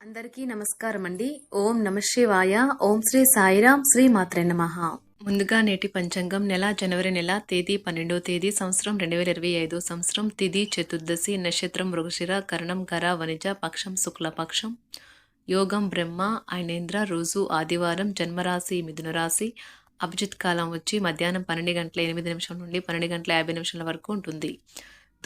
అందరికీ నమస్కారం అండి ఓం నమ శివాయ. ఓం శ్రీ సాయిరాం శ్రీ మాత్రే నమ. ముందుగా నేటి పంచాంగం నెల జనవరి నెల తేదీ పన్నెండో తేదీ సంవత్సరం రెండు వేల ఇరవై ఐదు సంవత్సరం తిథి చతుర్దశి నక్షత్రం మృగశిర కరణం కర వనిజ పక్షం శుక్లపక్షం యోగం బ్రహ్మ ఐనేంద్ర రోజు ఆదివారం జన్మరాశి మిథున రాశి. అభిజిత్ కాలం వచ్చి మధ్యాహ్నం పన్నెండు గంటల ఎనిమిది నిమిషం నుండి పన్నెండు గంటల యాభై నిమిషాల వరకు ఉంటుంది.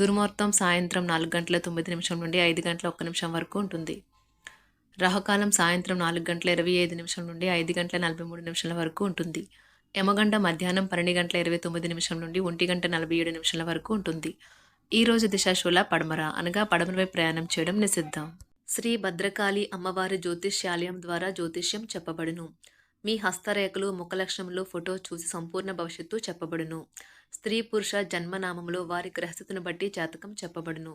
దుర్మార్తం సాయంత్రం నాలుగు గంటల తొమ్మిది నిమిషం నుండి ఐదు గంటల ఒక్క నిమిషం వరకు ఉంటుంది. రాహుకాలం సాయంత్రం నాలుగు గంటల ఇరవై ఐదు నిమిషం నుండి ఐదు గంటల నలభై మూడు నిమిషాల వరకు ఉంటుంది. యమగంట మధ్యాహ్నం పన్నెండు గంటల ఇరవై తొమ్మిది నిమిషం నుండి ఒంటి గంట నలభై ఏడు నిమిషాల వరకు ఉంటుంది. ఈ రోజు దిశాశూల పడమర అనగా పడమరపై ప్రయాణం చేయడం నిషిద్ధం. శ్రీ భద్రకాళి అమ్మవారి జ్యోతిష్యాలయం ద్వారా జ్యోతిష్యం చెప్పబడును. మీ హస్తరేఖలు ముఖలక్షణములు ఫోటో చూసి సంపూర్ణ భవిష్యత్తు చెప్పబడును. స్త్రీ పురుష జన్మనామంలో వారి గ్రహస్థితిని బట్టి జాతకం చెప్పబడును.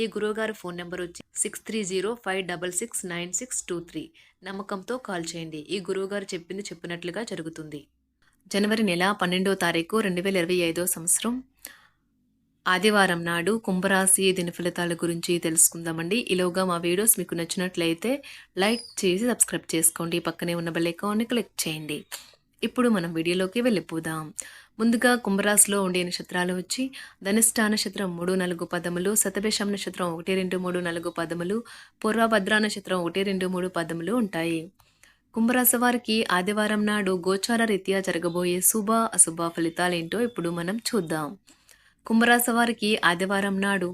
ఈ గురువుగారి ఫోన్ నెంబర్ వచ్చి six three zero five double six nine six two three నమ్మకంతో కాల్ చేయండి. ఈ గురువుగారు చెప్పింది చెప్పినట్లుగా జరుగుతుంది. జనవరి నెల పన్నెండో తారీఖు రెండు వేల ఇరవై ఐదో సంవత్సరం. ఆదివారం నాడు కుంభరాశి దిన ఫలితాల గురించి తెలుసుకుందామండి. ఈలోగా మా వీడియోస్ మీకు నచ్చినట్లయితే లైక్ చేసి సబ్స్క్రైబ్ చేసుకోండి. పక్కనే ఉన్న బెల్ ఐకాన్ని క్లిక్ చేయండి. ఇప్పుడు మనం వీడియోలోకి వెళ్ళిపోదాం. ముందుగా కుంభరాశిలో ఉండే నక్షత్రాలు వచ్చి ధనిష్టా నక్షత్రం మూడు నాలుగు పదములు శతభిషం నక్షత్రం ఒకటి రెండు మూడు నాలుగు పదములు పూర్వభద్రా నక్షత్రం ఒకటి రెండు మూడు పదములు ఉంటాయి. కుంభరాశి వారికి ఆదివారం నాడు గోచార రీత్యా జరగబోయే శుభ అశుభ ఫలితాలేంటో ఇప్పుడు మనం చూద్దాం. కుంభరాశి వారికి ఆదివారం నాడు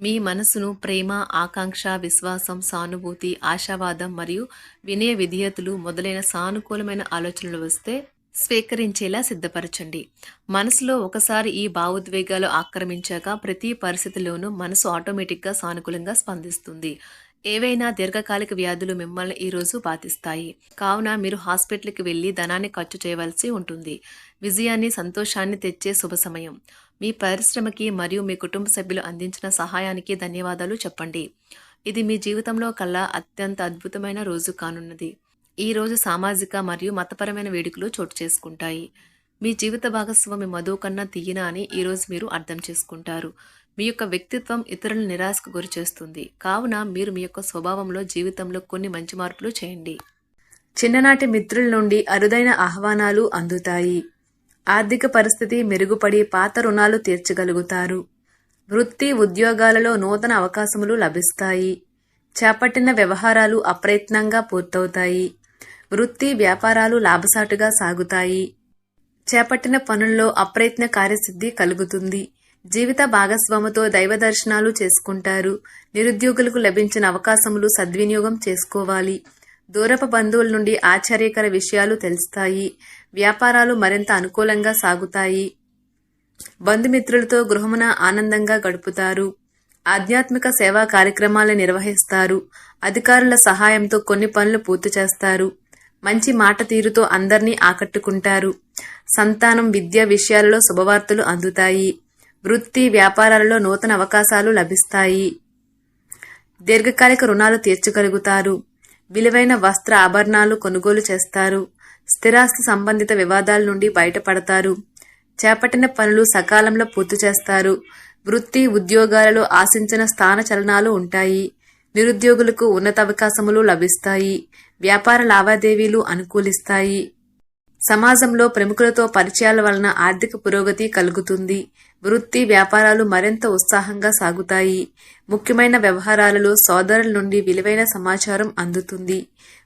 మీ మనసును ప్రేమ ఆకాంక్ష విశ్వాసం సానుభూతి ఆశావాదం మరియు వినయ విధేయతలు మొదలైన సానుకూలమైన ఆలోచనలు వస్తే స్వీకరించేలా సిద్ధపరచండి. మనసులో ఒకసారి ఈ భావోద్వేగాలు ఆక్రమించాక ప్రతి పరిస్థితిలోనూ మనసు ఆటోమేటిక్గా సానుకూలంగా స్పందిస్తుంది. ఏవైనా దీర్ఘకాలిక వ్యాధులు మిమ్మల్ని ఈరోజు బాధిస్తాయి. కావున మీరు హాస్పిటల్కి వెళ్ళి ధనాన్ని ఖర్చు చేయవలసి ఉంటుంది. విజయాన్ని సంతోషాన్ని తెచ్చే శుభ సమయం. మీ పరిశ్రమకి మరియు మీ కుటుంబ సభ్యులు అందించిన సహాయానికి ధన్యవాదాలు చెప్పండి. ఇది మీ జీవితంలో కల్లా అత్యంత అద్భుతమైన రోజు కానున్నది. ఈ రోజు సామాజిక మరియు మతపరమైన వేడుకలు చోటు చేసుకుంటాయి. మీ జీవిత భాగస్వామి మధు కన్నా తీయన అని ఈరోజు మీరు అర్థం చేసుకుంటారు. మీ యొక్క వ్యక్తిత్వం ఇతరులను నిరాశకు గురి చేస్తుంది. కావున మీరు మీ యొక్క స్వభావంలో జీవితంలో కొన్ని మంచి మార్పులు చేయండి. చిన్ననాటి మిత్రుల నుండి అరుదైన ఆహ్వానాలు అందుతాయి. ఆర్థిక పరిస్థితి మెరుగుపడి పాత రుణాలు తీర్చగలుగుతారు. వృత్తి ఉద్యోగాలలో నూతన అవకాశములు లభిస్తాయి. చేపట్టిన వ్యవహారాలు అప్రయత్నంగా పూర్తవుతాయి. వృత్తి వ్యాపారాలు లాభసాటుగా సాగుతాయి. చేపట్టిన పనుల్లో అప్రయత్న కార్యసిద్ధి కలుగుతుంది. జీవిత భాగస్వామితో దైవ దర్శనాలు చేసుకుంటారు. నిరుద్యోగులకు లభించిన అవకాశములు సద్వినియోగం చేసుకోవాలి. దూరపు బంధువుల నుండి ఆశ్చర్యకర విషయాలు తెలుస్తాయి. వ్యాపారాలు మరింత అనుకూలంగా సాగుతాయి. బంధుమిత్రులతో గృహమున ఆనందంగా గడుపుతారు. ఆధ్యాత్మిక సేవా కార్యక్రమాలు నిర్వహిస్తారు. అధికారుల సహాయంతో కొన్ని పనులు పూర్తి చేస్తారు. మంచి మాట తీరుతో అందరినీ ఆకట్టుకుంటారు. సంతానం విద్య విషయాలలో శుభవార్తలు అందుతాయి. వృత్తి వ్యాపారాలలో నూతన అవకాశాలు లభిస్తాయి. దీర్ఘకాలిక రుణాలు తీర్చగలుగుతారు. విలువైన వస్త్ర ఆభరణాలు కొనుగోలు చేస్తారు. స్థిరాస్తి సంబంధిత వివాదాల నుండి బయటపడతారు. చేపట్టిన పనులు సకాలంలో పూర్తి చేస్తారు. వృత్తి ఉద్యోగాలలో ఆశించిన స్థాన చలనాలు ఉంటాయి. నిరుద్యోగులకు ఉన్నత అవకాశములు లభిస్తాయి. వ్యాపార లావాదేవీలు అనుకూలిస్తాయి. సమాజంలో ప్రముఖులతో పరిచయాల వలన ఆర్థిక పురోగతి కలుగుతుంది. వృత్తి వ్యాపారాలు మరింత ఉత్సాహంగా సాగుతాయి. ముఖ్యమైన వ్యవహారాలలో సోదరుల నుండి విలువైన సమాచారం అందుతుంది.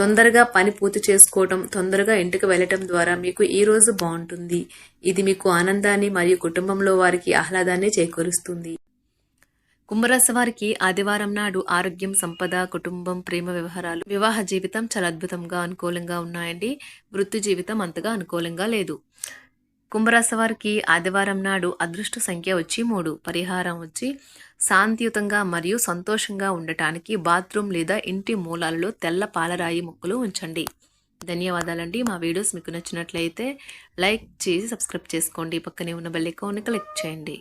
తొందరగా పని పూర్తి చేసుకోవటం తొందరగా ఇంటికి వెళ్ళటం ద్వారా మీకు ఈ రోజు బాగుంటుంది. ఇది మీకు ఆనందాన్ని మరియు కుటుంబంలో వారికి ఆహ్లాదాన్ని చేకూరుస్తుంది. కుంభరాశి వారికి ఆదివారం నాడు ఆరోగ్యం సంపద కుటుంబం ప్రేమ వ్యవహారాలు వివాహ జీవితం చాలా అద్భుతంగా అనుకూలంగా ఉన్నాయండి. వృత్తి జీవితం అంతగా అనుకూలంగా లేదు. కుంభరాశి వారికి ఆదివారం నాడు అదృష్ట సంఖ్య వచ్చి మూడు. పరిహారం వచ్చి శాంతియుతంగా మరియు సంతోషంగా ఉండటానికి బాత్రూమ్ లేదా ఇంటి మూలాలలో తెల్ల పాలరాయి ముక్కలు ఉంచండి. ధన్యవాదాలండి. మా వీడియోస్ మీకు నచ్చినట్లయితే లైక్ చేసి సబ్స్క్రైబ్ చేసుకోండి. పక్కనే ఉన్న బెల్ ఐకాన్ని క్లిక్ చేయండి.